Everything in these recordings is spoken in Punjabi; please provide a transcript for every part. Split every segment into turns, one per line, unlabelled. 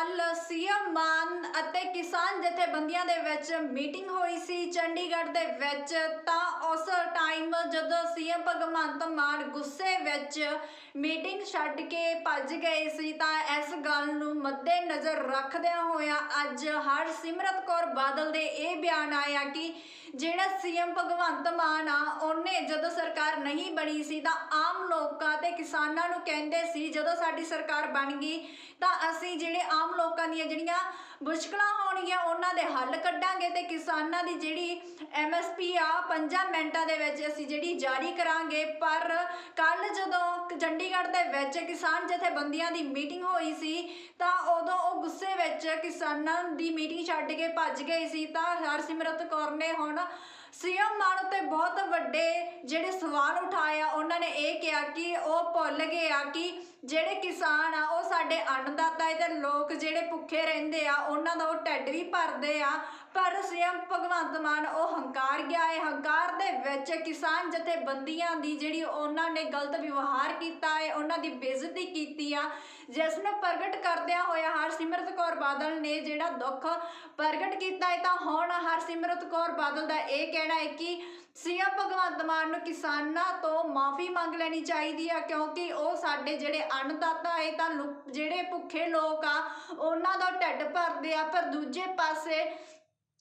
ਕੱਲ ਸੀਐਮ ਮਾਨ ਅਤੇ ਕਿਸਾਨ ਜਥੇਬੰਦੀਆਂ ਦੇ ਵਿੱਚ ਮੀਟਿੰਗ ਹੋਈ ਸੀ ਚੰਡੀਗੜ੍ਹ ਦੇ ਵਿੱਚ, ਤਾਂ ਉਸ ਟਾਈਮ ਜਦੋਂ ਸੀਐਮ ਭਗਵੰਤ ਮਾਨ ਗੁੱਸੇ ਵਿੱਚ ਮੀਟਿੰਗ ਛੱਡ ਕੇ ਭੱਜ ਗਏ ਸੀ, ਤਾਂ ਇਸ ਗੱਲ ਨੂੰ ਮੱਦੇ ਨਜ਼ਰ ਰੱਖਦਿਆਂ ਹੋਇਆ ਅੱਜ ਹਰਸਿਮਰਤ ਕੌਰ ਬਾਦਲ ਦੇ ਇਹ ਬਿਆਨ ਆਇਆ ਕਿ ਜਿਹੜਾ ਸੀਐਮ ਭਗਵੰਤ ਮਾਨ ਆ, ਉਹਨੇ ਜਦੋਂ ਸਰਕਾਰ ਨਹੀਂ ਬਣੀ ਸੀ ਤਾਂ ਆਮ ਲੋਕਾਂ ਤੇ ਕਿਸਾਨਾਂ ਨੂੰ ਕਹਿੰਦੇ ਸੀ, ਜਦੋਂ ਸਾਡੀ ਸਰਕਾਰ ਬਣ ਗਈ ਤਾਂ ਅਸੀਂ ਜਿਹੜੇ ਆਮ ਲੋਕਾਂ ਦੀਆਂ ਜਿਹੜੀਆਂ ਮੁਸ਼ਕਲਾਂ ਹੋਣਗੀਆਂ, ਉਹਨਾਂ ਦੇ ਹੱਲ ਕੱਢਾਂਗੇ ਤੇ ਕਿਸਾਨਾਂ ਦੀ ਜਿਹੜੀ ਐਮਐਸਪੀ ਆ 5 ਮਿੰਟਾਂ ਦੇ ਵਿੱਚ ਅਸੀਂ ਜਿਹੜੀ ਜਾਰੀ ਕਰਾਂਗੇ। ਪਰ ਕੱਲ ਜਦੋਂ ਚੰਡੀਗੜ੍ਹ ਦੇ ਵਿੱਚ ਕਿਸਾਨ ਜਥੇਬੰਦੀਆਂ ਦੀ ਮੀਟਿੰਗ ਹੋਈ ਸੀ, ਤਾਂ ਉਦੋਂ ਉਹ ਗੁੱਸੇ ਵਿੱਚ ਕਿਸਾਨਾਂ ਦੀ ਮੀਟਿੰਗ ਛੱਡ ਕੇ ਭੱਜ ਗਏ ਸੀ, ਤਾਂ ਹਰਸਿਮਰਤ ਕੌਰ ਨੇ ਹੁਣ ਸੀਐਮ ਮਾਨ ਉੱਤੇ ਬਹੁਤ ਵੱਡੇ ਜਿਹੜੇ ਸਵਾਲ ਉਠਾਏ ਆ, ਉਹਨਾਂ ਨੇ ਇਹ ਕਿਹਾ ਕਿ ਉਹ ਭੁੱਲ ਗਏ ਆ ਕਿ ਜਿਹੜੇ ਕਿਸਾਨ ਆ, ਉਹ ਸਾਡੇ ਅੰਨਦਾਤਾ ਹੈ ਤੇ ਲੋਕ ਜਿਹੜੇ ਭੁੱਖੇ ਰਹਿੰਦੇ ਆ, ਉਹਨਾਂ ਦਾ ਉਹ ਢਿੱਡ ਵੀ ਭਰਦੇ ਆ। ਪਰ ਸੀਐਮ ਭਗਵੰਤ ਮਾਨ ਉਹ ਹੰਕਾਰ ਗਿਆ ਹੈ ਹੰਕਾਰ ਦੇ ਵਿੱਚ ਕਿਸਾਨ ਜਥੇਬੰਦੀਆਂ ਦੀ ਜਿਹੜੀ ਉਹਨਾਂ ਨੇ ਗਲਤ ਵਿਵਹਾਰ ਕੀਤਾ ਹੈ ਉਹਨਾਂ ਦੀ ਬੇਇੱਜ਼ਤੀ ਕੀਤੀ ਆ। ਜਿਸ ਨੂੰ ਪ੍ਰਗਟ ਕਰਦਿਆਂ ਹੋਇਆ ਹਰਸਿਮਰਤ ਕੌਰ ਬਾਦਲ ਨੇ ਜਿਹੜਾ ਦੁੱਖ ਪ੍ਰਗਟ ਕੀਤਾ ਹੈ, ਤਾਂ ਹੁਣ ਹਰਸਿਮਰਤ ਕੌਰ ਬਾਦਲ ਦਾ ਇਹ ਕਹਿਣਾ ਹੈ ਕਿ ਸੀਐਮ ਭਗਵੰਤ ਮਾਨ ਨੂੰ ਕਿਸਾਨਾਂ ਤੋਂ ਮਾਫੀ ਮੰਗ ਲੈਣੀ ਚਾਹੀਦੀ ਆ, ਕਿਉਂਕਿ ਉਹ ਸਾਡੇ ਜਿਹੜੇ ਅੰਨਦਾਤਾ ਹੈ, ਤਾਂ ਜਿਹੜੇ ਭੁੱਖੇ ਲੋਕ ਆ, ਉਹਨਾਂ ਦਾ ਢਿੱਡ ਭਰਦੇ ਆ, ਪਰ ਦੂਜੇ ਪਾਸੇ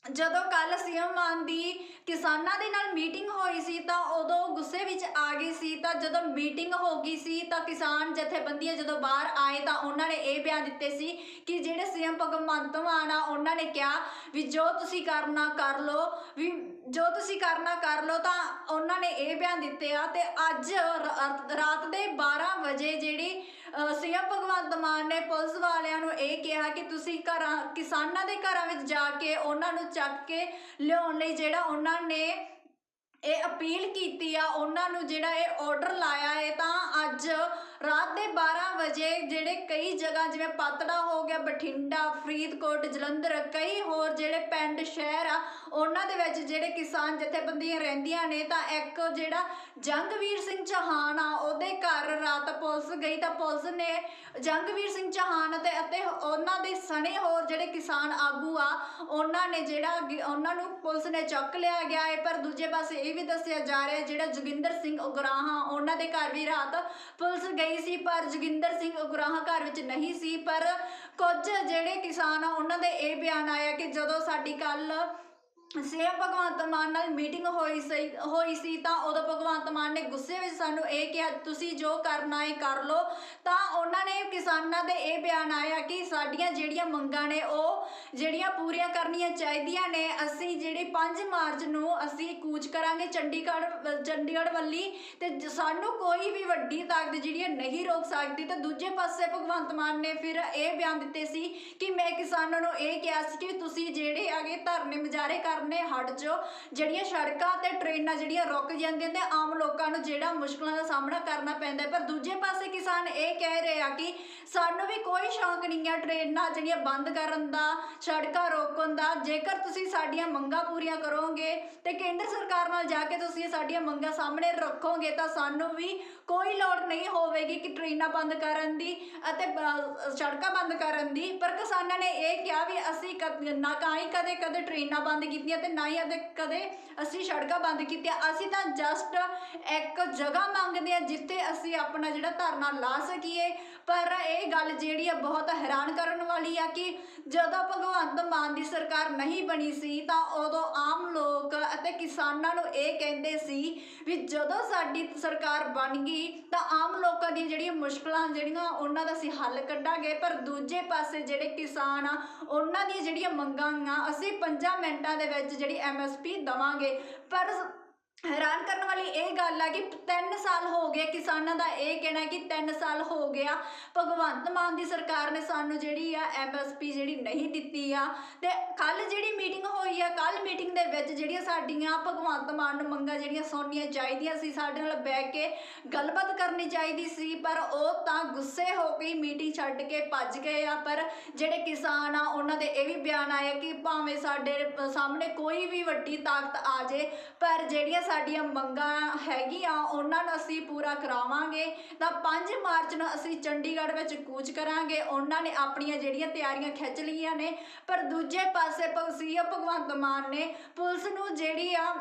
ਜਦੋਂ ਕੱਲ ਸੀਐਮ ਮਾਨ ਦੀ ਕਿਸਾਨਾਂ ਦੇ ਨਾਲ ਮੀਟਿੰਗ ਹੋਈ ਸੀ ਤਾਂ ਉਦੋਂ ਗੁੱਸੇ ਵਿੱਚ ਆ ਗਈ ਸੀ, ਤਾਂ ਜਦੋਂ ਮੀਟਿੰਗ ਹੋ ਗਈ ਸੀ ਤਾਂ ਕਿਸਾਨ ਜਥੇਬੰਦੀਆਂ ਜਦੋਂ ਬਾਹਰ ਆਏ ਤਾਂ ਉਹਨਾਂ ਨੇ ਇਹ ਬਿਆਨ ਦਿੱਤੇ ਸੀ ਕਿ ਜਿਹੜੇ ਸੀਐਮ ਭਗਵੰਤ ਮਾਨ ਆ, ਉਹਨਾਂ ਨੇ ਕਿਹਾ ਵੀ ਜੋ ਤੁਸੀਂ ਕਰਨਾ ਕਰ ਲਓ, ਵੀ ਜੋ ਤੁਸੀਂ ਕਰਨਾ ਕਰ ਲਓ ਤਾਂ ਉਹਨਾਂ ਨੇ ਇਹ ਬਿਆਨ ਦਿੱਤੇ ਆ ਤੇ ਅੱਜ ਰਾਤ ਦੇ 12 ਵਜੇ ਜਿਹੜੀ ਸੀਐਮ ਭਗਵੰਤ ਮਾਨ ਨੇ ਪੁਲਿਸ ਵਾਲਿਆਂ ਨੂੰ ਇਹ ਕਿਹਾ ਕਿ ਤੁਸੀਂ ਘਰਾਂ, ਕਿਸਾਨਾਂ ਦੇ ਘਰਾਂ ਵਿੱਚ ਜਾ ਕੇ ਉਹਨਾਂ ਨੂੰ ਚੱਕ ਕੇ ਲਿਆਉਣ ਲਈ ਜਿਹੜਾ ਉਹਨਾਂ ਨੇ ਇਹ ਅਪੀਲ ਕੀਤੀ ਆ, ਉਹਨਾਂ ਨੂੰ ਜਿਹੜਾ ਇਹ ਆਰਡਰ ਲਾਇਆ ਹੈ, ਤਾਂ ਅੱਜ ਰਾਤ ਦੇ 12 ਵਜੇ ਜਿਹੜੇ ਕਈ ਜਗ੍ਹਾ ਜਿਵੇਂ ਪਾਤੜਾ ਹੋ ਗਿਆ, ਬਠਿੰਡਾ, ਫਰੀਦਕੋਟ, ਜਲੰਧਰ, ਕਈ ਹੋਰ ਜਿਹੜੇ ਪਿੰਡ, ਸ਼ਹਿਰ ਆ, ਉਹਨਾਂ ਦੇ ਵਿੱਚ ਜਿਹੜੇ ਕਿਸਾਨ ਜਥੇਬੰਦੀਆਂ ਰਹਿੰਦੀਆਂ ਨੇ, ਤਾਂ ਇੱਕ ਜਿਹੜਾ ਜੰਗਵੀਰ ਸਿੰਘ ਚੌਹਾਨ ਆ, ਉਹਦੇ ਘਰ ਰਾਤ ਪੁਲਿਸ ਗਈ ਤਾਂ ਪੁਲਿਸ ਨੇ ਜੰਗਵੀਰ ਸਿੰਘ ਚੌਹਾਨ ਅਤੇ ਅਤੇ ਉਹਨਾਂ ਦੇ ਸਣੇ ਹੋਰ ਜਿਹੜੇ ਕਿਸਾਨ ਆਗੂ ਆ, ਉਹਨਾਂ ਨੇ ਜਿਹੜਾ ਉਹਨਾਂ ਨੂੰ ਪੁਲਿਸ ਨੇ ਚੱਕ ਲਿਆ ਗਿਆ ਹੈ ਪਰ ਦੂਜੇ ਪਾਸੇ ਇਹ ਵੀ ਦੱਸਿਆ ਜਾ ਰਿਹਾ ਜਿਹੜਾ ਜੋਗਿੰਦਰ ਸਿੰਘ ਉਗਰਾਹਾਂ ਉਹਨਾਂ ਦੇ ਘਰ ਵੀ ਰਾਤ ਪੁਲਿਸ ਗਈ ਸੀ, ਪਰ ਜੋਗਿੰਦਰ ਸਿੰਘ ਉਗਰਾਹਾਂ ਘਰ ਵਿੱਚ ਨਹੀਂ ਸੀ, ਪਰ ਕੁਝ ਜਿਹੜੇ ਕਿਸਾਨ ਆ, ਉਹਨਾਂ ਦੇ ਇਹ ਬਿਆਨ ਆਇਆ ਕਿ ਜਦੋਂ ਸਾਡੀ ਕੱਲ ਸੀਐਮ ਭਗਵੰਤ ਮਾਨ ਨਾਲ ਮੀਟਿੰਗ ਹੋਈ ਸੀ ਹੋਈ ਸੀ ਤਾਂ ਉਦੋਂ ਭਗਵੰਤ ਮਾਨ ਨੇ ਗੁੱਸੇ ਵਿੱਚ ਸਾਨੂੰ ਇਹ ਕਿਹਾ, ਤੁਸੀਂ ਜੋ ਕਰਨਾ ਹੈ ਕਰ ਲਓ। ਤਾਂ ਉਹਨਾਂ ਨੇ ਕਿਸਾਨਾਂ ਦੇ ਇਹ ਬਿਆਨ ਆਇਆ ਕਿ ਸਾਡੀਆਂ ਜਿਹੜੀਆਂ ਮੰਗਾਂ ਨੇ, ਉਹ ਜਿਹੜੀਆਂ ਪੂਰੀਆਂ ਕਰਨੀਆਂ ਚਾਹੀਦੀਆਂ ਨੇ, ਅਸੀਂ ਜਿਹੜੀ 5 ਮਾਰਚ ਨੂੰ ਅਸੀਂ ਕੂਚ ਕਰਾਂਗੇ ਚੰਡੀਗੜ੍ਹ ਚੰਡੀਗੜ੍ਹ ਵੱਲੀ ਤੇ ਜ- ਸਾਨੂੰ ਕੋਈ ਵੀ ਵੱਡੀ ਤਾਕਤ ਜਿਹੜੀ ਨਹੀਂ ਰੋਕ ਸਕਦੀ। ਤੇ ਦੂਜੇ ਪਾਸੇ ਭਗਵੰਤ ਮਾਨ ਨੇ ਫਿਰ ਇਹ ਬਿਆਨ ਦਿੱਤੇ ਸੀ ਕਿ ਮੈਂ ਕਿਸਾਨਾਂ ਨੂੰ ਇਹ ਕਿਹਾ ਸੀ ਕਿ ਤੁਸੀਂ ਜਿਹੜੇ ਆਗੇ ਧਰਨੇ ਮੁਜ਼ਾਹਰੇ ਕਰ ਕਰਨੇ ਹਟ ਜਾਓ ਜਿਹੜੀਆਂ ਸੜਕਾਂ ਤੇ ਟ੍ਰੇਨਾਂ ਜਿਹੜੀਆਂ ਰੁਕ ਜਾਂਦੀਆਂ ਤੇ ਆਮ ਲੋਕਾਂ ਨੂੰ ਜਿਹੜਾ ਮੁਸ਼ਕਲਾਂ ਦਾ ਸਾਹਮਣਾ ਕਰਨਾ ਪੈਂਦਾ ਪਰ ਦੂਜੇ ਪਾਸੇ ਕਿਸਾਨ ਇਹ ਕਹਿ ਰਹੇ ਆ ਕਿ ਸਾਨੂੰ ਵੀ ਕੋਈ ਸ਼ੌਂਕ ਨਹੀਂ ਹੈ ਟ੍ਰੇਨਾਂ ਜਿਹੜੀਆਂ ਬੰਦ ਕਰਨ ਦਾ, ਸੜਕਾਂ ਰੋਕਣ ਦਾ। ਜੇਕਰ ਤੁਸੀਂ ਸਾਡੀਆਂ ਮੰਗਾਂ ਪੂਰੀਆਂ ਕਰੋਗੇ ਤੇ ਕੇਂਦਰ ਸਰਕਾਰ ਨਾਲ ਜਾ ਕੇ ਤੁਸੀਂ ਸਾਡੀਆਂ ਮੰਗਾਂ ਸਾਹਮਣੇ ਰੱਖੋਗੇ, ਤਾਂ ਸਾਨੂੰ ਵੀ ਕੋਈ ਲੋੜ ਨਹੀਂ ਹੋਵੇਗੀ ਕਿ ਟ੍ਰੇਨਾਂ ਬੰਦ ਕਰਨ ਦੀ ਅਤੇ ਸੜਕਾਂ ਬੰਦ ਕਰਨ ਦੀ। ਪਰ ਕਿਸਾਨਾਂ ਨੇ ਇਹ ਕਿਹਾ ਵੀ ਅਸੀਂ ਕਦ- ਨਾ ਕਾਈ ਕਦੇ ਕਦੇ ਟ੍ਰੇਨਾਂ ਬੰਦ ਕੀਤੀਆਂ ਤੇ ਨਾ ਹੀ ਅਦੇ ਕਦੇ ਅਸੀਂ ਸੜਕਾਂ ਬੰਦ ਕੀਤੀਆਂ। ਅਸੀਂ ਤਾਂ ਜਸਟ ਇੱਕ ਜਗ੍ਹਾ ਮੰਗਦੇ ਆ ਜਿੱਥੇ ਅਸੀਂ ਆਪਣਾ ਜਿਹੜਾ ਧਰਨਾ ਲਾ ਸਕੀਏ। ਪਰ ਇਹ ਗੱਲ ਜਿਹੜੀ ਆ ਬਹੁਤ ਹੈਰਾਨ ਕਰਨ ਵਾਲੀ ਆ ਕਿ ਜਦੋਂ ਭਗਵੰਤ ਮਾਨ ਦੀ ਸਰਕਾਰ ਨਹੀਂ ਬਣੀ ਸੀ ਤਾਂ ਉਦੋਂ ਆਮ ਲੋਕ ਅਤੇ ਕਿਸਾਨਾਂ ਨੂੰ ਇਹ ਕਹਿੰਦੇ ਸੀ ਵੀ ਜਦੋਂ ਸਾਡੀ ਸਰਕਾਰ ਬਣ ਗਈ ਤਾਂ ਆਮ ਲੋਕਾਂ ਦੀਆਂ ਜਿਹੜੀਆਂ ਮੁਸ਼ਕਲਾਂ ਜਿਹੜੀਆਂ ਉਹਨਾਂ ਦਾ ਅਸੀਂ ਹੱਲ ਕੱਢਾਂਗੇ, ਪਰ ਦੂਜੇ ਪਾਸੇ ਜਿਹੜੇ ਕਿਸਾਨ ਆ, ਉਹਨਾਂ ਦੀਆਂ ਜਿਹੜੀਆਂ ਮੰਗਾਂ ਆ, ਅਸੀਂ 5 ਮਿੰਟਾਂ ਦੇ ਵਿੱਚ ਜਿਹੜੀ ਐਮਐਸਪੀ ਦਵਾਂਗੇ। ਪਰ ਹੈਰਾਨ ਕਰਨ ਵਾਲੀ ਇਹ ਗੱਲ ਆ ਕਿ 3 ਸਾਲ ਹੋ ਗਏ ਕਿਸਾਨਾਂ ਦਾ ਇਹ ਕਹਿਣਾ ਕਿ 3 ਸਾਲ ਹੋ ਗਿਆ। ਭਗਵੰਤ ਮਾਨ ਦੀ ਸਰਕਾਰ ਨੇ ਸਾਨੂੰ ਜਿਹੜੀ ਆ ਐਮਐਸਪੀ ਜਿਹੜੀ ਨਹੀਂ ਦਿੱਤੀ ਆ। ਤੇ ਕੱਲ ਜਿਹੜੀ ਮੀਟਿੰਗ ਹੋਈ ਆ ਕੱਲ ਮੀਟਿੰਗ ਦੇ ਵਿੱਚ ਜਿਹੜੀਆਂ ਸਾਡੀਆਂ ਭਗਵੰਤ ਮਾਨ ਨੂੰ ਮੰਗਾਂ ਜਿਹੜੀਆਂ ਸੁਣਨੀਆਂ ਚਾਹੀਦੀਆਂ ਸੀ, ਸਾਡੇ ਨਾਲ ਬਹਿ ਕੇ ਗੱਲਬਾਤ ਕਰਨੀ ਚਾਹੀਦੀ ਸੀ, ਪਰ ਉਹ ਤਾਂ ਗੁੱਸੇ ਹੋ ਕੇ ਮੀਟਿੰਗ ਛੱਡ ਕੇ ਭੱਜ ਗਏ ਆ। ਪਰ ਜਿਹੜੇ ਕਿਸਾਨ ਆ, ਉਹਨਾਂ ਦੇ ਇਹ ਵੀ ਬਿਆਨ ਆਇਆ ਕਿ ਭਾਵੇਂ ਸਾਡੇ ਸਾਹਮਣੇ ਕੋਈ ਵੀ ਵੱਡੀ ਤਾਕਤ ਆ ਜੇ, ਪਰ ਜਿਹੜੀਆਂ ਸਾਡੀਆਂ ਮੰਗਾਂ ਹੈਗੀਆਂ, ਉਹਨਾਂ ਨੂੰ ਅਸੀਂ ਪੂਰਾ ਕਰਾਵਾਂਗੇ। ਤਾਂ 5 ਮਾਰਚ ਨੂੰ ਅਸੀਂ ਚੰਡੀਗੜ੍ਹ ਵਿੱਚ ਕੂਚ ਕਰਾਂਗੇ। ਉਹਨਾਂ ਨੇ ਆਪਣੀਆਂ ਜਿਹੜੀਆਂ ਤਿਆਰੀਆਂ ਖਿੱਚ ਲਈਆਂ ਨੇ, ਪਰ ਦੂਜੇ ਪਾਸੇ ਸੀਐਮ ਭਗਵੰਤ ਮਾਨ ਨੇ ਪੁਲਿਸ ਨੂੰ ਜਿਹੜੀ ਆ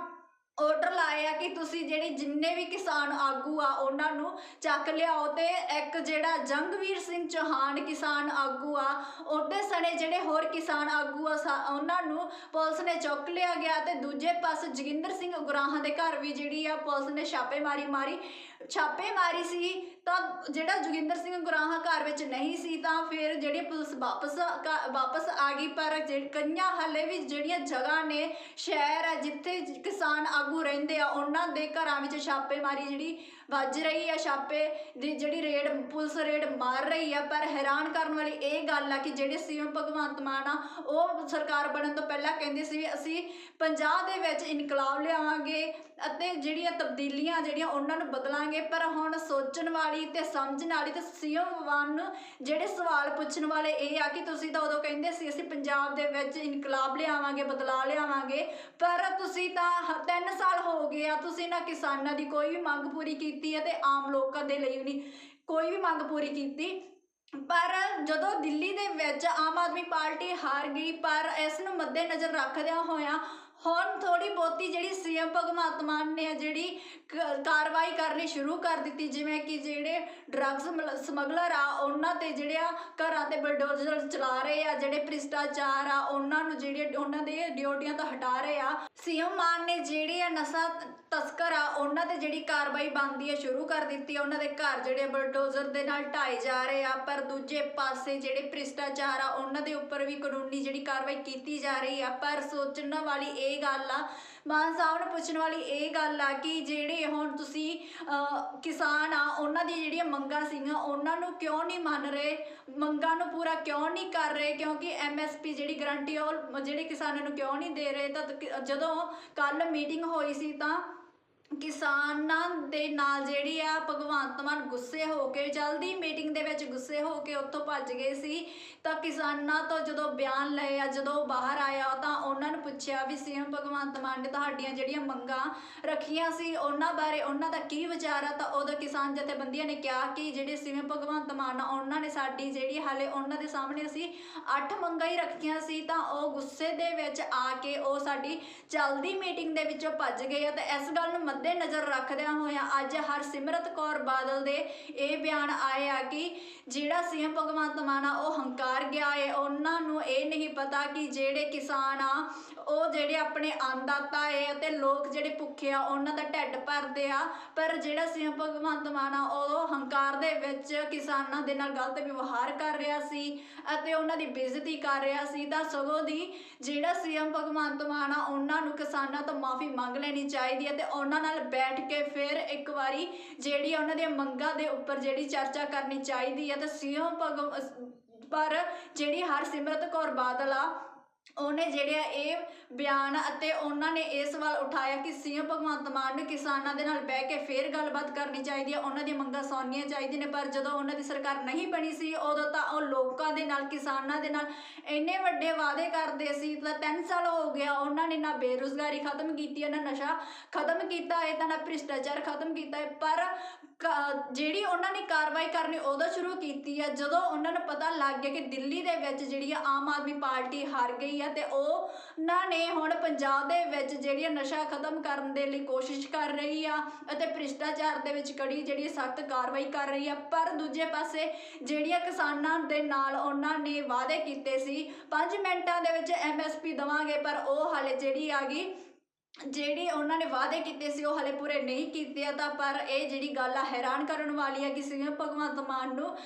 ਆਰਡਰ ਲਾਇਆ ਕਿ ਤੁਸੀਂ ਜਿਹੜੇ ਜਿੰਨੇ ਵੀ ਕਿਸਾਨ ਆਗੂ ਆ, ਉਹਨਾਂ ਨੂੰ ਚੱਕ ਲਿਆਓ ਤੇ ਇੱਕ ਜਿਹੜਾ ਜੰਗਵੀਰ ਸਿੰਘ ਚੌਹਾਨ ਕਿਸਾਨ ਆਗੂ ਆ, ਉਹਦੇ ਸਣੇ ਜਿਹੜੇ ਹੋਰ ਕਿਸਾਨ ਆਗੂ ਆ ਉਹਨਾਂ ਨੂੰ ਪੁਲਿਸ ਨੇ ਚੁੱਕ ਲਿਆ ਗਿਆ ਤੇ ਦੂਜੇ ਪਾਸੇ ਜੋਗਿੰਦਰ ਸਿੰਘ ਉਗਰਾਹਾਂ ਦੇ ਘਰ ਵੀ ਜਿਹੜੀ ਆ, ਪੁਲਿਸ ਨੇ ਛਾਪੇਮਾਰੀ ਮਾਰੀ। ਛਾਪੇਮਾਰੀ ਸੀ, ਤਾਂ ਜਿਹੜਾ ਜੋਗਿੰਦਰ ਸਿੰਘ ਗੁਰਾਹਾਂ ਘਰ ਵਿੱਚ ਨਹੀਂ ਸੀ, ਤਾਂ ਫਿਰ ਜਿਹੜੀ ਪੁਲਿਸ ਵਾਪਸ ਵਾਪਸ ਆ ਗਈ, ਪਰ ਜਿਹੜੀ ਕਈਆਂ ਹਲੇ ਵੀ ਜਿਹੜੀਆਂ ਜਗ੍ਹਾ ਨੇ, ਸ਼ਹਿਰ ਹੈ ਜਿੱਥੇ ਕਿਸਾਨ ਆਗੂ ਰਹਿੰਦੇ ਆ, ਉਹਨਾਂ ਦੇ ਘਰਾਂ ਵਿੱਚ ਛਾਪੇਮਾਰੀ ਜਿਹੜੀ ਵੱਜ ਰਹੀ ਆ ਛਾਪੇ, ਦੀ ਜਿਹੜੀ ਰੇਡ, ਪੁਲਿਸ ਰੇਡ ਮਾਰ ਰਹੀ ਆ, ਪਰ ਹੈਰਾਨ ਕਰਨ ਵਾਲੀ ਇਹ ਗੱਲ ਆ ਕਿ ਜਿਹੜੇ ਸੀਐਮ ਭਗਵੰਤ ਮਾਨ ਆ, ਉਹ ਸਰਕਾਰ ਬਣਨ ਤੋਂ ਪਹਿਲਾਂ ਕਹਿੰਦੇ ਸੀ ਵੀ ਅਸੀਂ ਪੰਜਾਬ ਦੇ ਵਿੱਚ ਇਨਕਲਾਬ ਲਿਆਵਾਂਗੇ ਅਤੇ ਜਿਹੜੀਆਂ ਤਬਦੀਲੀਆਂ ਜਿਹੜੀਆਂ ਉਹਨਾਂ ਨੂੰ ਬਦਲਾਂਗੇ, ਪਰ ਹੁਣ ਸੋਚਣ ਵਾਲੀ ਤੇ ਸਮਝਣ ਵਾਲੀ ਤੇ ਸੀਐਮ ਵਨ ਜਿਹੜੇ ਸਵਾਲ ਪੁੱਛਣ ਵਾਲੇ ਇਹ ਆ ਕਿ ਤੁਸੀਂ ਤਾਂ ਉਦੋਂ ਕਹਿੰਦੇ ਸੀ ਅਸੀਂ ਪੰਜਾਬ ਦੇ ਵਿੱਚ ਇਨਕਲਾਬ ਲਿਆਵਾਂਗੇ, ਬਦਲਾਅ ਲਿਆਵਾਂਗੇ, ਪਰ ਤੁਸੀਂ ਤਾਂ 3 ਸਾਲ ਹੋ ਗਏ ਆ, ਤੁਸੀਂ ਨਾ ਕਿਸਾਨਾਂ ਦੀ ਕੋਈ ਵੀ ਮੰਗ ਪੂਰੀ ਕੀਤੀ ਕੀਤੀ ਹੈ ਤੇ ਆਮ ਲੋਕਾਂ ਦੇ ਲਈ ਵੀ ਨਹੀਂ, ਕੋਈ ਵੀ ਮੰਗ ਪੂਰੀ ਕੀਤੀ। ਪਰ ਜਦੋਂ ਦਿੱਲੀ ਦੇ ਵਿੱਚ ਆਮ ਆਦਮੀ ਪਾਰਟੀ ਹਾਰ ਗਈ, ਪਰ ਇਸ ਨੂੰ ਮੱਦੇਨਜ਼ਰ ਰੱਖਦਿਆਂ ਹੋਇਆਂ ਹੁਣ ਥੋੜੀ ਬਹੁਤੀ ਜਿਹੜੀ ਸੀਐਮ ਭਗਵੰਤ ਮਾਨ ਨੇ ਜਿਹੜੀ ਕ- ਕਾਰਵਾਈ ਕਰਨੀ ਸ਼ੁਰੂ ਕਰ ਦਿੱਤੀ, ਜਿਵੇਂ ਕਿ ਜਿਹੜੇ ਡਰੱਗਸ ਸਮਗਲਰ ਆ, ਉਹਨਾਂ ਤੇ ਜਿਹੜੇ ਆ ਘਰਾਂ ਤੇ ਬਲਡੋਜ਼ਰ ਚਲਾ ਰਹੇ ਆ, ਜਿਹੜੇ ਭ੍ਰਿਸ਼ਟਾਚਾਰ ਆ, ਉਹਨਾਂ ਨੂੰ ਜਿਹੜੇ ਉਹਨਾਂ ਦੇ ਡਿਊਟੀਆਂ ਤੋਂ ਹਟਾ ਰਹੇ ਆ। ਸੀਐਮ ਮਾਨ ਨੇ ਜਿਹੜੇ ਆ ਨਸ਼ਾ ਤਸਕਰ ਆ, ਉਹਨਾਂ ਤੇ ਜਿਹੜੀ ਕਾਰਵਾਈ ਬਣਦੀ ਹੈ ਸ਼ੁਰੂ ਕਰ ਦਿੱਤੀ ਆ, ਉਹਨਾਂ ਦੇ ਘਰ ਜਿਹੜੇ ਬਲਡੋਜ਼ਰ ਦੇ ਨਾਲ ਢਾਏ ਜਾ ਰਹੇ ਆ, ਪਰ ਦੂਜੇ ਪਾਸੇ ਜਿਹੜੇ ਭ੍ਰਿਸ਼ਟਾਚਾਰ ਆ, ਉਹਨਾਂ ਦੇ ਉੱਪਰ ਵੀ ਕਾਨੂੰਨੀ ਜਿਹੜੀ ਕਾਰਵਾਈ ਕੀਤੀ ਜਾ ਰਹੀ ਆ, ਪਰ ਸੋਚਣ ਵਾਲੀ ਇਹ ਗੱਲ ਆ। ਮਾਨ ਸਾਹਿਬ ਨੂੰ ਪੁੱਛਣ ਵਾਲੀ ਇਹ ਗੱਲ ਆ ਕਿ ਜਿਹੜੇ ਹੁਣ ਤੁਸੀਂ ਕਿਸਾਨ ਆ, ਉਹਨਾਂ ਦੀਆਂ ਜਿਹੜੀਆਂ ਮੰਗਾਂ ਸੀਗੀਆਂ, ਉਹਨਾਂ ਨੂੰ ਕਿਉਂ ਨਹੀਂ ਮੰਨ ਰਹੇ? ਮੰਗਾਂ ਨੂੰ ਪੂਰਾ ਕਿਉਂ ਨਹੀਂ ਕਰ ਰਹੇ? ਕਿਉਂਕਿ ਐਮਐਸਪੀ ਜਿਹੜੀ ਗਰੰਟੀ ਉਹ ਜਿਹੜੇ ਕਿਸਾਨਾਂ ਨੂੰ ਕਿਉਂ ਨਹੀਂ ਦੇ ਰਹੇ? ਤਾਂ ਜਦੋਂ ਕੱਲ ਮੀਟਿੰਗ ਹੋਈ ਸੀ ਤਾਂ ਕਿਸਾਨਾਂ ਦੇ ਨਾਲ ਜਿਹੜੀ ਆ ਭਗਵੰਤ ਮਾਨ ਗੁੱਸੇ ਹੋ ਕੇ ਜਲਦੀ ਮੀਟਿੰਗ ਦੇ ਵਿੱਚ ਗੁੱਸੇ ਹੋ ਕੇ ਉੱਥੋਂ ਭੱਜ ਗਏ ਸੀ। ਤਾਂ ਕਿਸਾਨਾਂ ਤੋਂ ਜਦੋਂ ਬਿਆਨ ਲਏ ਆ, ਜਦੋਂ ਉਹ ਬਾਹਰ ਆਇਆ, ਤਾਂ ਉਹਨਾਂ ਨੂੰ ਪੁੱਛਿਆ ਵੀ ਸੀਐਮ ਭਗਵੰਤ ਮਾਨ ਨੇ ਤੁਹਾਡੀਆਂ ਜਿਹੜੀਆਂ ਮੰਗਾਂ ਰੱਖੀਆਂ ਸੀ, ਉਹਨਾਂ ਬਾਰੇ ਉਹਨਾਂ ਦਾ ਕੀ ਵਿਚਾਰ ਆ? ਤਾਂ ਉਦੋਂ ਕਿਸਾਨ ਜਥੇਬੰਦੀਆਂ ਨੇ ਕਿਹਾ ਕਿ ਜਿਹੜੇ ਸੀਐਮ ਭਗਵੰਤ ਮਾਨ ਉਹਨਾਂ ਨੇ ਸਾਡੀ ਜਿਹੜੀ ਹਾਲੇ ਉਹਨਾਂ ਦੇ ਸਾਹਮਣੇ ਅਸੀਂ ਅੱਠ ਮੰਗਾਂ ਹੀ ਰੱਖੀਆਂ ਸੀ, ਤਾਂ ਉਹ ਗੁੱਸੇ ਦੇ ਵਿੱਚ ਆ ਕੇ ਉਹ ਸਾਡੀ ਜਲਦੀ ਮੀਟਿੰਗ ਦੇ ਵਿੱਚੋਂ ਭੱਜ ਗਏ ਆ। ਤੇ ਇਸ ਗੱਲ ਨੂੰ ਮੱਦੇ ਨਜ਼ਰ ਰੱਖਦਿਆਂ ਹੋਇਆਂ ਅੱਜ ਹਰਸਿਮਰਤ ਕੌਰ ਬਾਦਲ ਦੇ ਇਹ ਬਿਆਨ ਆਏ ਆ ਕਿ ਜਿਹੜਾ ਸੀਐਮ ਭਗਵੰਤ ਮਾਨ ਆ, ਉਹ ਹੰਕਾਰ ਗਿਆ ਏ। ਉਹਨਾਂ ਨੂੰ ਇਹ ਨਹੀਂ ਪਤਾ ਕਿ ਜਿਹੜੇ ਕਿਸਾਨ ਆ, ਉਹ ਜਿਹੜੇ ਆਪਣੇ ਅੰਨਦਾਤਾ ਏ ਅਤੇ ਲੋਕ ਜਿਹੜੇ ਭੁੱਖੇ ਆ, ਉਹਨਾਂ ਦਾ ਢਿੱਡ ਭਰਦੇ ਆ। ਪਰ ਜਿਹੜਾ ਸੀਐਮ ਭਗਵੰਤ ਮਾਨ ਆ, ਉਹ ਹੰਕਾਰ ਦੇ ਵਿੱਚ ਕਿਸਾਨਾਂ ਦੇ ਨਾਲ ਗਲਤ ਵਿਵਹਾਰ ਕਰ ਰਿਹਾ ਸੀ ਅਤੇ ਉਹਨਾਂ ਦੀ ਬੇਇੱਜ਼ਤੀ ਕਰ ਰਿਹਾ ਸੀ। ਤਾਂ ਸਗੋਂ ਦੀ ਜਿਹੜਾ ਸੀਐਮ ਭਗਵੰਤ ਮਾਨ ਆ, ਉਹਨਾਂ ਨੂੰ ਕਿਸਾਨਾਂ ਤੋਂ ਮਾਫੀ ਮੰਗ ਲੈਣੀ ਚਾਹੀਦੀ ਹੈ ਤੇ ਉਹਨਾਂ ਨਾਲ ਬੈਠ ਕੇ ਫਿਰ ਇੱਕ ਵਾਰੀ ਜਿਹੜੀ ਉਹਨਾਂ ਦੀਆਂ ਮੰਗਾਂ ਦੇ ਉੱਪਰ ਜਿਹੜੀ ਚਰਚਾ ਕਰਨੀ ਚਾਹੀਦੀ ਹੈ ਤੇ ਸੀਐਮ ਭਗਵ ਪਰ ਜਿਹੜੀ ਹਰਸਿਮਰਤ ਕੌਰ ਬਾਦਲ ਆ ਉਹਨੇ ਜਿਹੜੇ ਆ ਇਹ ਬਿਆਨ ਅਤੇ ਉਹਨਾਂ ਨੇ ਇਹ ਸਵਾਲ ਉਠਾਇਆ ਕਿ ਸੀਐਮ ਭਗਵੰਤ ਮਾਨ ਨੂੰ ਕਿਸਾਨਾਂ ਦੇ ਨਾਲ ਬਹਿ ਕੇ ਫੇਰ ਗੱਲਬਾਤ ਕਰਨੀ ਚਾਹੀਦੀ ਹੈ, ਉਹਨਾਂ ਦੀਆਂ ਮੰਗਾਂ ਸੁਣਨੀਆਂ ਚਾਹੀਦੀਆਂ ਨੇ, ਪਰ ਜਦੋਂ ਉਹਨਾਂ ਦੀ ਸਰਕਾਰ ਨਹੀਂ ਬਣੀ ਸੀ, ਉਦੋਂ ਤਾਂ ਉਹ ਲੋਕਾਂ ਦੇ ਨਾਲ, ਕਿਸਾਨਾਂ ਦੇ ਨਾਲ ਇੰਨੇ ਵੱਡੇ ਵਾਅਦੇ ਕਰਦੇ ਸੀ, ਤਾਂ 3 ਸਾਲ ਹੋ ਗਿਆ, ਉਹਨਾਂ ਨੇ ਨਾ ਬੇਰੁਜ਼ਗਾਰੀ ਖਤਮ ਕੀਤੀ ਹੈ, ਨਾ ਨਸ਼ਾ ਖਤਮ ਕੀਤਾ ਹੈ, ਤਾਂ ਨਾ ਭ੍ਰਿਸ਼ਟਾਚਾਰ ਖਤਮ ਕੀਤਾ ਹੈ, ਪਰ ਕ- ਜਿਹੜੀ ਉਹਨਾਂ ਨੇ ਕਾਰਵਾਈ ਕਰਨੀ ਉਦੋਂ ਸ਼ੁਰੂ ਕੀਤੀ ਹੈ, ਜਦੋਂ ਉਹਨਾਂ ਨੂੰ ਪਤਾ ਲੱਗ ਗਿਆ ਕਿ ਦਿੱਲੀ ਦੇ ਵਿੱਚ ਜਿਹੜੀ ਆਮ ਆਦਮੀ ਪਾਰਟੀ ਹਾਰ ਗਈ ਹੈ ਤੇ ਉਹ ਉਹਨਾਂ ਨੇ ਹੁਣ ਪੰਜਾਬ ਦੇ ਵਿੱਚ ਜਿਹੜੀ ਨਸ਼ਾ ਖਤਮ ਕਰਨ ਦੇ ਲਈ ਕੋਸ਼ਿਸ਼ ਕਰ ਰਹੀ ਆ ਅਤੇ ਭ੍ਰਿਸ਼ਟਾਚਾਰ ਦੇ ਵਿੱਚ ਕੜੀ ਜਿਹੜੀ ਸਖਤ ਕਾਰਵਾਈ ਕਰ ਰਹੀ ਆ, ਪਰ ਦੂਜੇ ਪਾਸੇ ਜਿਹੜੀਆਂ ਕਿਸਾਨਾਂ ਦੇ ਨਾਲ ਉਹਨਾਂ ਨੇ ਵਾਅਦੇ ਕੀਤੇ ਸੀ 5 ਮਿੰਟਾਂ ਦੇ ਵਿੱਚ ਐਮਐਸਪੀ ਦਵਾਂਗੇ, ਪਰ ਉਹ ਹਾਲੇ ਜਿਹੜੀ ਆ ਗਈ ਜਿਹੜੀ ਉਹਨਾਂ ਨੇ ਵਾਅਦੇ ਕੀਤੇ ਸੀ, ਉਹ ਹਲੇ ਪੂਰੇ ਨਹੀਂ ਕੀਤੇ ਆ ਤਾਂ ਪਰ ਇਹ ਜਿਹੜੀ ਗੱਲ ਆ ਹੈਰਾਨ ਕਰਨ ਵਾਲੀ ਆ ਕਿ ਸੀਐਮ ਭਗਵੰਤ ਮਾਨ ਨੂੰ।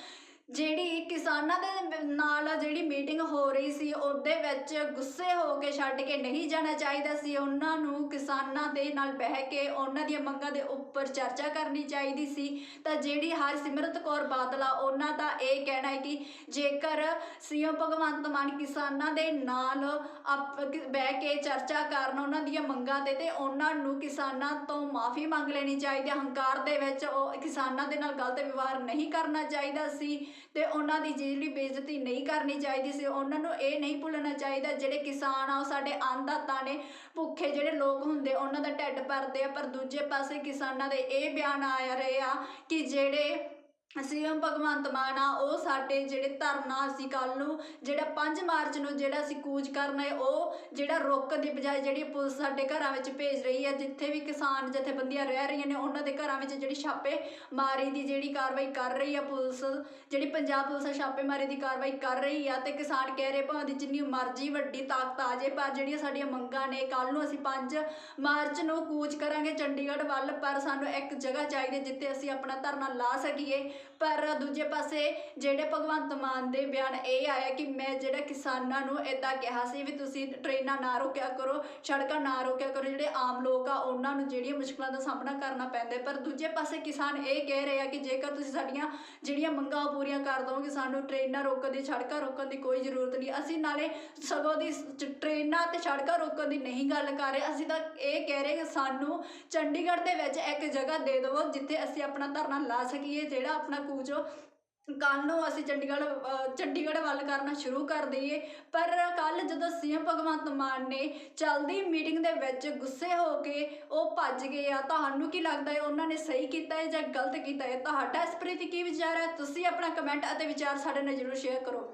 ਜਿਹੜੀ ਕਿਸਾਨਾਂ ਦੇ ਨਾਲ ਜਿਹੜੀ ਮੀਟਿੰਗ ਹੋ ਰਹੀ ਸੀ, ਉਹਦੇ ਵਿੱਚ ਗੁੱਸੇ ਹੋ ਕੇ ਛੱਡ ਕੇ ਨਹੀਂ ਜਾਣਾ ਚਾਹੀਦਾ ਸੀ। ਉਹਨਾਂ ਨੂੰ ਕਿਸਾਨਾਂ ਦੇ ਨਾਲ ਬਹਿ ਕੇ ਉਹਨਾਂ ਦੀਆਂ ਮੰਗਾਂ ਦੇ ਉੱਪਰ ਚਰਚਾ ਕਰਨੀ ਚਾਹੀਦੀ ਸੀ। ਤਾਂ ਜਿਹੜੀ ਹਰਸਿਮਰਤ ਕੌਰ ਬਾਦਲ ਆ ਉਹਨਾਂ ਦਾ ਇਹ ਕਹਿਣਾ ਹੈ ਕਿ ਜੇਕਰ ਸੀਐਮ ਭਗਵੰਤ ਮਾਨ ਕਿਸਾਨਾਂ ਦੇ ਨਾਲ ਆਪ- ਬਹਿ ਕੇ ਚਰਚਾ ਕਰਨ ਉਹਨਾਂ ਦੀਆਂ ਮੰਗਾਂ ਤੇ ਤੇ ਉਹਨਾਂ ਨੂੰ ਕਿਸਾਨਾਂ ਤੋਂ ਮਾਫੀ ਮੰਗ ਲੈਣੀ ਚਾਹੀਦੀ ਹੰਕਾਰ ਦੇ ਵਿੱਚ ਉਹ ਕਿਸਾਨਾਂ ਦੇ ਨਾਲ ਗਲਤ ਵਿਵਹਾਰ ਨਹੀਂ ਕਰਨਾ ਚਾਹੀਦਾ ਸੀ। ਤੇ ਉਹਨਾਂ ਦੀ ਜਿਹੜੀ ਬਿਜਲੀ ਬੇਇੱਜ਼ਤੀ ਨਹੀਂ ਕਰਨੀ ਚਾਹੀਦੀ ਸੀ। ਉਹਨਾਂ ਨੂੰ ਇਹ ਨਹੀਂ ਭੁੱਲਣਾ ਚਾਹੀਦਾ, ਜਿਹੜੇ ਕਿਸਾਨ ਆ, ਉਹ ਸਾਡੇ ਅੰਨਦਾਤਾ ਨੇ, ਭੁੱਖੇ ਜਿਹੜੇ ਲੋਕ ਹੁੰਦੇ, ਉਹਨਾਂ ਦਾ ਢਿੱਡ ਭਰਦੇ ਆ, ਪਰ ਦੂਜੇ ਪਾਸੇ ਕਿਸਾਨਾਂ ਦੇ ਇਹ ਬਿਆਨ ਆ ਰਹੇ ਆ ਕਿ ਜਿਹੜੇ ਸੀਐਮ ਭਗਵੰਤ ਮਾਨ ਆ, ਉਹ ਸਾਡੇ ਜਿਹੜੇ ਧਰਨਾ ਅਸੀਂ ਕੱਲ ਨੂੰ, ਜਿਹੜਾ 5 ਮਾਰਚ ਨੂੰ ਜਿਹੜਾ ਅਸੀਂ ਕੂਚ ਕਰਨਾ ਹੈ ਉਹ ਜਿਹੜਾ ਰੋਕਣ ਦੀ ਬਜਾਏ ਜਿਹੜੀ ਪੁਲਿਸ ਸਾਡੇ ਘਰਾਂ ਵਿੱਚ ਭੇਜ ਰਹੀ ਹੈ, ਜਿੱਥੇ ਵੀ ਕਿਸਾਨ ਜਥੇਬੰਦੀਆਂ ਰਹਿ ਰਹੀਆਂ ਨੇ, ਉਹਨਾਂ ਦੇ ਘਰਾਂ ਵਿੱਚ ਜਿਹੜੀ ਛਾਪੇ ਮਾਰੀ ਦੀ ਜਿਹੜੀ ਕਾਰਵਾਈ ਕਰ ਰਹੀ ਆ ਪੁਲਿਸ, ਜਿਹੜੀ ਪੰਜਾਬ ਪੁਲਿਸ ਆ ਛਾਪੇਮਾਰੀ ਦੀ ਕਾਰਵਾਈ ਕਰ ਰਹੀ ਆ ਤੇ ਕਿਸਾਨ ਕਹਿ ਰਹੇ ਭਾਵੇਂ ਦੀ ਜਿੰਨੀ ਮਰਜ਼ੀ ਵੱਡੀ ਤਾਕਤ ਆ ਜੇ ਪਰ ਜਿਹੜੀਆਂ ਸਾਡੀਆਂ ਮੰਗਾਂ ਨੇ ਕੱਲ ਨੂੰ ਅਸੀਂ 5 ਮਾਰਚ ਨੂੰ ਕੂਚ ਕਰਾਂਗੇ ਚੰਡੀਗੜ੍ਹ ਵੱਲ, ਪਰ ਸਾਨੂੰ ਇੱਕ ਜਗ੍ਹਾ ਚਾਹੀਦੀ ਜਿੱਥੇ ਅਸੀਂ ਆਪਣਾ ਧਰਨਾ ਲਾ ਸਕੀਏ। ਪਰ ਦੂਜੇ ਪਾਸੇ ਜਿਹੜੇ ਭਗਵੰਤ ਮਾਨ ਦੇ ਬਿਆਨ ਇਹ ਆਇਆ ਕਿ ਮੈਂ ਜਿਹੜਾ ਕਿਸਾਨਾਂ ਨੂੰ ਇਦਾਂ ਕਿਹਾ ਸੀ ਵੀ ਤੁਸੀਂ ਟ੍ਰੇਨਾਂ ਨਾ ਰੋਕਿਆ ਕਰੋ, ਸੜਕਾਂ ਨਾ ਰੋਕਿਆ ਕਰੋ, ਜਿਹੜੇ ਆਮ ਲੋਕ ਆ, ਉਹਨਾਂ ਨੂੰ ਜਿਹੜੀਆਂ ਮੁਸ਼ਕਲਾਂ ਦਾ ਸਾਹਮਣਾ ਕਰਨਾ ਪੈਂਦਾ ਪਰ ਦੂਜੇ ਪਾਸੇ ਕਿਸਾਨ ਇਹ ਕਹਿ ਰਹੇ ਆ ਕਿ ਜੇਕਰ ਤੁਸੀਂ ਸਾਡੀਆਂ ਜਿਹੜੀਆਂ ਮੰਗਾਂ ਪੂਰੀਆਂ ਕਰ ਦੋਗੇ ਸਾਨੂੰ ਟ੍ਰੇਨਾਂ ਰੋਕਣ ਦੀ, ਸੜਕਾਂ ਰੋਕਣ ਦੀ ਕੋਈ ਜ਼ਰੂਰਤ ਨਹੀਂ। ਅਸੀਂ ਨਾਲੇ ਸਗੋਂ ਦੀ ਸ- ਟ੍ਰੇਨਾਂ ਤੇ ਸੜਕਾਂ ਰੋਕਣ ਦੀ ਨਹੀਂ ਗੱਲ ਕਰ ਰਹੇ। ਅਸੀਂ ਤਾਂ ਇਹ ਕਹਿ ਰਹੇ ਕਿ ਸਾਨੂੰ ਚੰਡੀਗੜ੍ਹ ਦੇ ਵਿੱਚ ਇੱਕ ਜਗ੍ਹਾ ਦੇ ਦਿਵੋ, ਜਿੱਥੇ ਅਸੀਂ ਆਪਣਾ ਧਰਨਾ ਲਾ ਸਕੀਏ, ਜਿਹੜਾ ਆਪਣਾ ਕੂਚੋ ਕੱਲ ਨੂੰ ਅਸੀਂ ਚੰਡੀਗੜ੍ਹ ਚੰਡੀਗੜ੍ਹ ਵੱਲ ਕਰਨਾ ਸ਼ੁਰੂ ਕਰ ਦਈਏ। ਪਰ ਕੱਲ ਜਦੋਂ ਸੀਐਮ ਭਗਵੰਤ ਮਾਨ ਨੇ ਚਲਦੀ ਮੀਟਿੰਗ ਦੇ ਵਿੱਚ ਗੁੱਸੇ ਹੋ ਕੇ ਉਹ ਭੱਜ ਗਏ ਆ, ਤੁਹਾਨੂੰ ਕੀ ਲੱਗਦਾ ਹੈ? ਉਹਨਾਂ ਨੇ ਸਹੀ ਕੀਤਾ ਹੈ ਜਾਂ ਗਲਤ ਕੀਤਾ ਹੈ? ਤੁਹਾਡਾ ਇਸ ਪ੍ਰਤੀ ਕੀ ਵਿਚਾਰ ਹੈ? ਤੁਸੀਂ ਆਪਣਾ ਕਮੈਂਟ ਅਤੇ ਵਿਚਾਰ ਸਾਡੇ ਨਾਲ ਜ਼ਰੂਰ ਸ਼ੇਅਰ ਕਰੋ।